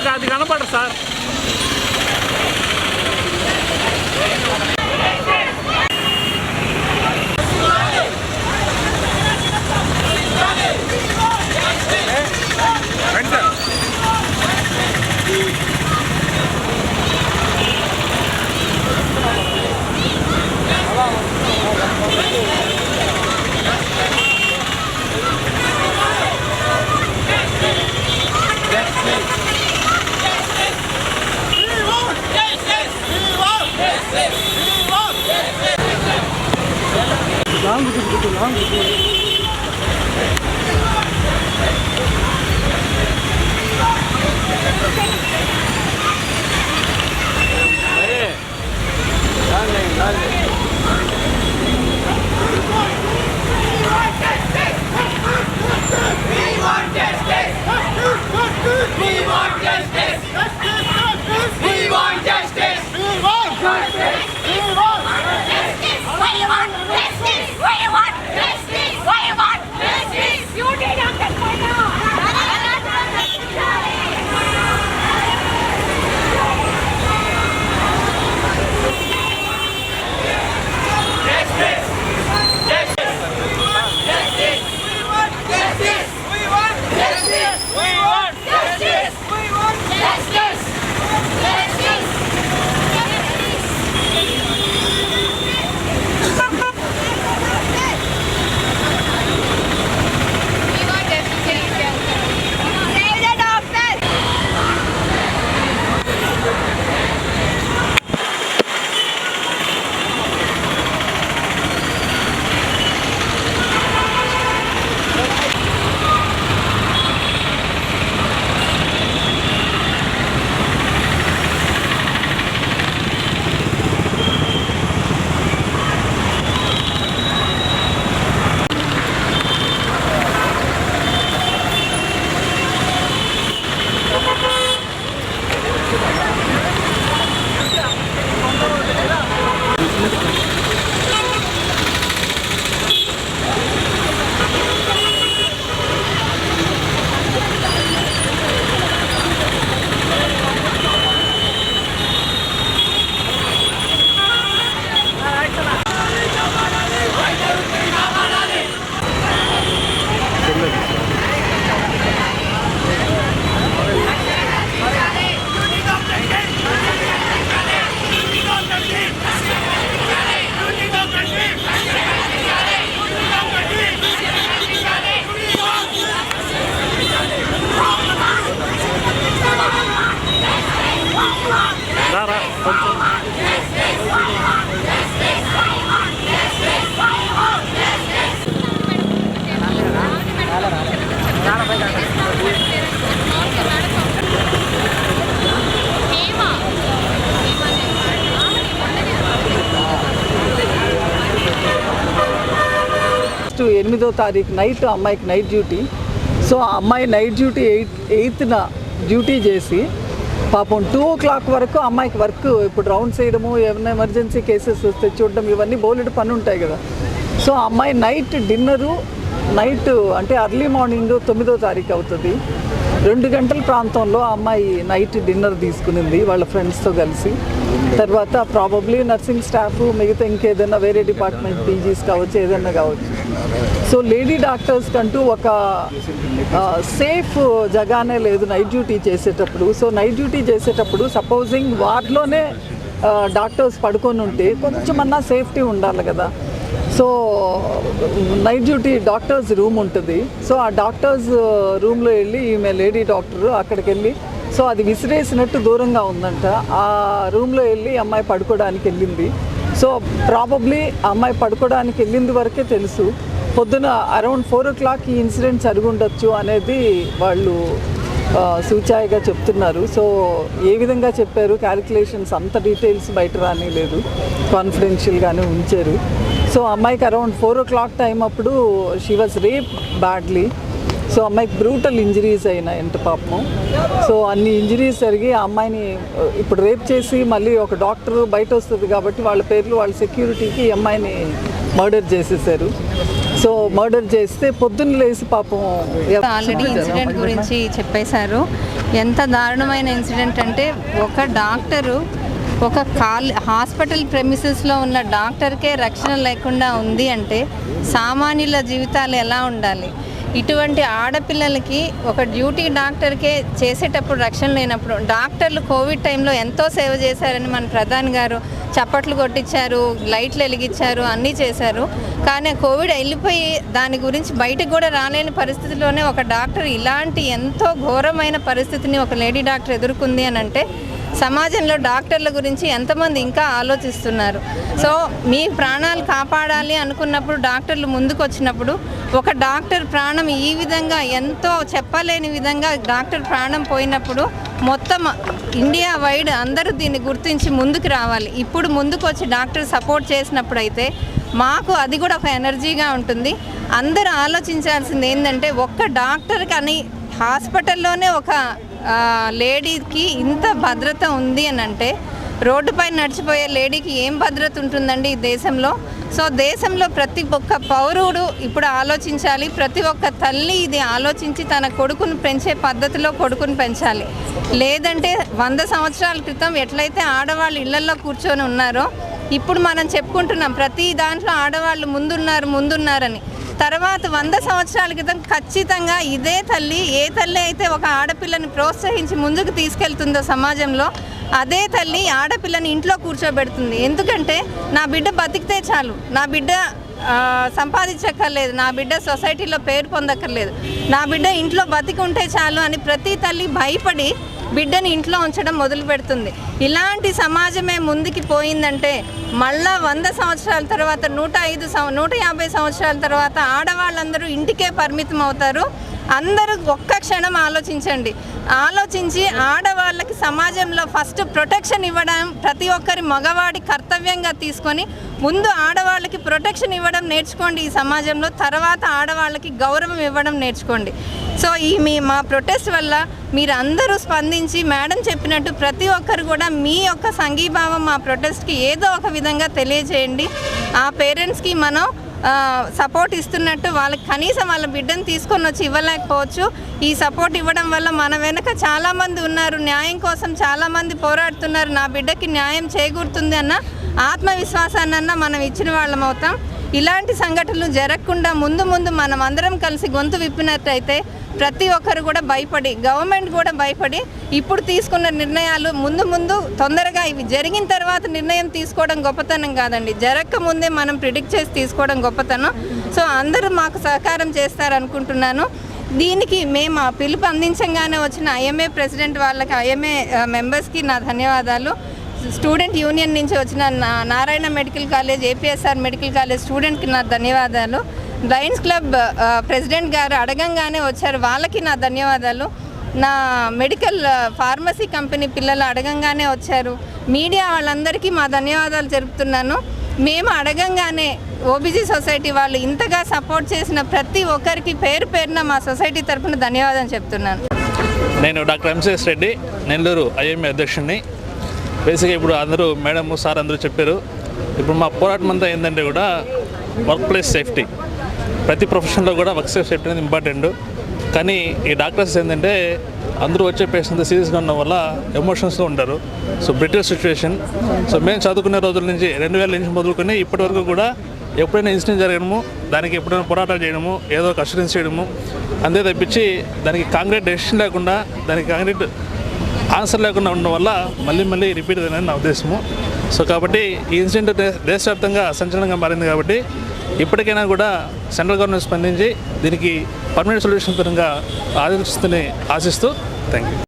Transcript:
కాదు అది కనపడదు సార్. 감不. ఎనిమిదో తారీఖు నైట్ అమ్మాయికి నైట్ డ్యూటీ. సో ఆ అమ్మాయి నైట్ డ్యూటీ ఎయిత్ ఎయిత్న డ్యూటీ చేసి పాపం టూ ఓ క్లాక్ వరకు అమ్మాయికి వర్క్ ఇప్పుడు రౌండ్స్ వేయడము ఏమైనా ఎమర్జెన్సీ కేసెస్ వస్తే చూడడం ఇవన్నీ బౌలెడ్ పని ఉంటాయి కదా. సో అమ్మాయి నైట్ డిన్నరు నైట్ అంటే అర్లీ మార్నింగ్ తొమ్మిదో తారీఖు అవుతుంది. రెండు గంటల ప్రాంతంలో ఆ అమ్మాయి నైట్ డిన్నర్ తీసుకునింది వాళ్ళ ఫ్రెండ్స్తో కలిసి. తర్వాత ప్రాబబ్లీ నర్సింగ్ స్టాఫ్ మిగతా ఇంకేదైనా వేరే డిపార్ట్మెంట్ పీజీస్ కావచ్చు ఏదైనా కావచ్చు. సో లేడీ డాక్టర్స్ కంటూ ఒక సేఫ్ జగానే లేదు నైట్ డ్యూటీ చేసేటప్పుడు. సో నైట్ డ్యూటీ చేసేటప్పుడు సపోజింగ్ వార్డ్లోనే డాక్టర్స్ పడుకొని ఉంటే కొంచెమన్నా సేఫ్టీ ఉండాలి కదా. So night duty doctors room ఉంటుంది. సో ఆ డాక్టర్స్ రూమ్లో వెళ్ళి ఈమె లేడీ డాక్టర్ అక్కడికి వెళ్ళి సో అది విసిరేసినట్టు దూరంగా ఉందంట. ఆ రూమ్లో వెళ్ళి అమ్మాయి పడుకోవడానికి వెళ్ళింది. సో ప్రాబబ్లీ అమ్మాయి పడుకోవడానికి వెళ్ళింది వరకే తెలుసు. పొద్దున అరౌండ్ ఫోర్ ఓ క్లాక్ ఈ ఇన్సిడెంట్ జరిగి ఉండొచ్చు అనేది వాళ్ళు సూచాయిగా చెప్తున్నారు. సో ఏ విధంగా చెప్పారు? క్యాలిక్యులేషన్స్ అంత డీటెయిల్స్ బయట రానిలేదు. కాన్ఫిడెన్షియల్గానే ఉంచారు. సో అమ్మాయికి around four o'clock time అప్పుడు she was rape badly so అమ్మాయికి బ్రూటల్ ఇంజరీస్ అయినాయంట పాపం. సో అన్ని ఇంజరీస్ జరిగి ఆ అమ్మాయిని ఇప్పుడు రేప్ చేసి మళ్ళీ ఒక డాక్టర్ బయట వస్తుంది కాబట్టి వాళ్ళ పేర్లు వాళ్ళ సెక్యూరిటీకి ఈ అమ్మాయిని మర్డర్ చేసేసారు. సో మర్డర్ చేస్తే పొద్దున్న లేసి పాపం ఆల్రెడీ ఇన్సిడెంట్ గురించి చెప్పేశారు. ఎంత దారుణమైన ఇన్సిడెంట్ అంటే ఒక డాక్టరు ఒక కాల్ హాస్పిటల్ ప్రెమిసెస్లో ఉన్న డాక్టర్కే రక్షణ లేకుండా ఉంది అంటే సామాన్యుల జీవితాలు ఎలా ఉండాలి? ఇటువంటి ఆడపిల్లలకి ఒక డ్యూటీ డాక్టర్కే చేసేటప్పుడు రక్షణ లేనప్పుడు డాక్టర్లు కోవిడ్ టైంలో ఎంతో సేవ చేశారని మన ప్రధాని గారు చప్పట్లు కొట్టించారు లైట్లు వెలిగించారు అన్నీ చేశారు. కానీ కోవిడ్ వెళ్ళిపోయి దాని గురించి బయటకు కూడా రాలేని పరిస్థితిలోనే ఒక డాక్టర్ ఇలాంటి ఎంతో ఘోరమైన పరిస్థితిని ఒక లేడీ డాక్టర్ ఎదుర్కొంది అని అంటే సమాజంలో డాక్టర్ల గురించి ఎంతమంది ఇంకా ఆలోచిస్తున్నారు? సో మీ ప్రాణాలు కాపాడాలి అనుకున్నప్పుడు డాక్టర్లు ముందుకు వచ్చినప్పుడు ఒక డాక్టర్ ప్రాణం ఈ విధంగా ఎంతో చెప్పలేని విధంగా డాక్టర్ ప్రాణం పోయినప్పుడు మొత్తం ఇండియా వైడ్ అందరూ దీన్ని గుర్తించి ముందుకు రావాలి. ఇప్పుడు ముందుకు వచ్చి డాక్టర్ సపోర్ట్ చేసినప్పుడు అయితే మాకు అది కూడా ఒక ఎనర్జీగా ఉంటుంది. అందరూ ఆలోచించాల్సింది ఏంటంటే ఒక్క డాక్టర్ కానీ హాస్పిటల్లోనే ఒక లేడీకి ఇంత భద్రత ఉంది అని అంటే రోడ్డుపై నడిచిపోయే లేడీకి ఏం భద్రత ఉంటుందండి ఈ దేశంలో? సో దేశంలో ప్రతి ఒక్క పౌరుడు ఇప్పుడు ఆలోచించాలి ప్రతి ఒక్క తల్లి ఇది ఆలోచించి తన కొడుకును పెంచే పద్ధతిలో కొడుకును పెంచాలి. లేదంటే వంద సంవత్సరాల క్రితం ఎట్లయితే ఆడవాళ్ళు ఇళ్ళల్లో కూర్చొని ఉన్నారో ఇప్పుడు మనం చెప్పుకుంటున్నాం ప్రతి దాంట్లో ఆడవాళ్ళు ముందున్నారు ముందున్నారని. తర్వాత వంద సంవత్సరాల క్రితం ఖచ్చితంగా ఇదే తల్లి ఏ తల్లి అయితే ఒక ఆడపిల్లని ప్రోత్సహించి ముందుకు తీసుకెళ్తుందో సమాజంలో అదే తల్లి ఆడపిల్లని ఇంట్లో కూర్చోబెడుతుంది. ఎందుకంటే నా బిడ్డ బతికితే చాలు. నా బిడ్డ సంపాదించక్కర్లేదు. నా బిడ్డ సొసైటీలో పేరు పొందక్కర్లేదు. నా బిడ్డ ఇంట్లో బతికి ఉంటే చాలు అని ప్రతి తల్లి భయపడి బిడ్డని ఇంట్లో ఉంచడం మొదలు పెడుతుంది. ఇలాంటి సమాజమే ముందుకి పోయిందంటే మళ్ళా వంద సంవత్సరాల తర్వాత నూట ఐదు నూట యాభై సంవత్సరాల తర్వాత ఆడవాళ్ళందరూ ఇంటికే పరిమితం అవుతారు. అందరూ ఒక్క క్షణం ఆలోచించండి. ఆలోచించి ఆడవాళ్ళకి సమాజంలో ఫస్ట్ ప్రొటెక్షన్ ఇవ్వడం ప్రతి ఒక్కరి మగవాడి కర్తవ్యంగా తీసుకొని ముందు ఆడవాళ్ళకి ప్రొటెక్షన్ ఇవ్వడం నేర్చుకోండి ఈ సమాజంలో తర్వాత ఆడవాళ్ళకి గౌరవం ఇవ్వడం నేర్చుకోండి. సో ఈ మీ మా ప్రొటెస్ట్ వల్ల మీరందరూ స్పందించి మేడం చెప్పినట్టు ప్రతి ఒక్కరు కూడా మీ యొక్క సంఘీభావం మా ప్రొటెస్ట్కి ఏదో ఒక విధంగా తెలియజేయండి. ఆ పేరెంట్స్కి మనం సపోర్ట్ ఇస్తున్నట్టు వాళ్ళకి కనీసం వాళ్ళ బిడ్డను తీసుకొని వచ్చి ఇవ్వలేకపోవచ్చు. ఈ సపోర్ట్ ఇవ్వడం వల్ల మన వెనుక చాలామంది ఉన్నారు. న్యాయం కోసం చాలామంది పోరాడుతున్నారు. నా బిడ్డకి న్యాయం చేకూరుతుంది అన్న ఆత్మవిశ్వాసాన్నన్నా మనం ఇచ్చిన వాళ్ళం అవుతాం. ఇలాంటి సంఘటనలు జరగకుండా ముందు ముందు మనం అందరం కలిసి గొంతు విప్పినట్టయితే ప్రతి ఒక్కరు కూడా భయపడి గవర్నమెంట్ కూడా భయపడి ఇప్పుడు తీసుకున్న నిర్ణయాలు ముందు ముందు తొందరగా ఇవి జరిగిన తర్వాత నిర్ణయం తీసుకోవడం గొప్పతనం కాదండి. జరగక ముందే మనం ప్రిడిక్ట్ చేసి తీసుకోవడం గొప్పతనం. సో అందరూ మాకు సహకారం చేస్తారనుకుంటున్నాను. దీనికి మేము ఆ పిలుపు అందించగానే వచ్చిన ఐఎంఏ ప్రెసిడెంట్ వాళ్ళకి ఐఎంఏ మెంబర్స్కి నా ధన్యవాదాలు. స్టూడెంట్ యూనియన్ నుంచి వచ్చిన నా- Narayana medical college APSR medical college స్టూడెంట్కి నా ధన్యవాదాలు. లయన్స్ క్లబ్ ప్రెసిడెంట్ గారు అడగంగానే వచ్చారు. వాళ్ళకి నా ధన్యవాదాలు. నా మెడికల్ ఫార్మసీ కంపెనీ పిల్లలు అడగంగానే వచ్చారు. మీడియా వాళ్ళందరికీ మా ధన్యవాదాలు జరుపుతున్నాను. మేము అడగంగానే ఓబీజీ సొసైటీ వాళ్ళు ఇంతగా సపోర్ట్ చేసిన ప్రతి ఒక్కరికి పేరు పేరున మా సొసైటీ తరపున ధన్యవాదాలు చెప్తున్నాను. నేను doctor MCS Reddy Nellore IMA అధ్యక్షుడిని. బేసిక్గా ఇప్పుడు అందరూ మేడం సార్ అందరూ చెప్పారు. ఇప్పుడు మా పోరాటం అంతా ఏంటంటే కూడా వర్క్ ప్లేస్ సేఫ్టీ ప్రతి ప్రొఫెషన్లో కూడా వర్క్ సేఫ్టీ అనేది ఇంపార్టెంట్ కానీ ఈ డాక్టర్స్ ఏంటంటే అందరూ వచ్చే పేషెంట్ సీరియస్గా ఉండడం వల్ల ఎమోషన్స్లో ఉంటారు. సో బ్రిటిష్ సిచ్యువేషన్ సో మేము చదువుకునే రోజుల నుంచి రెండు వేల నుంచి మొదలుకొని ఇప్పటి వరకు కూడా ఎప్పుడైనా ఇన్సిడెంట్ జరగడము దానికి ఎప్పుడైనా పోరాటాలు చేయడము ఏదో ఒక అష్యూరెన్స్ చేయడము అంతే తప్పించి దానికి కాంక్రీట్ డెసిషన్ లేకుండా దానికి కాంక్రీట్ ఆన్సర్ లేకుండా ఉండడం వల్ల మళ్ళీ మళ్ళీ రిపీట్ అనేది నా ఉద్దేశము. సో కాబట్టి ఈ ఇన్సిడెంట్ దేశవ్యాప్తంగా సంచలనంగా మారింది కాబట్టి ఇప్పటికైనా కూడా సెంట్రల్ గవర్నమెంట్ స్పందించి దీనికి పర్మనెంట్ సొల్యూషన్ పరంగా ఆలోచిస్తుందని ఆశిస్తూ థ్యాంక్ యూ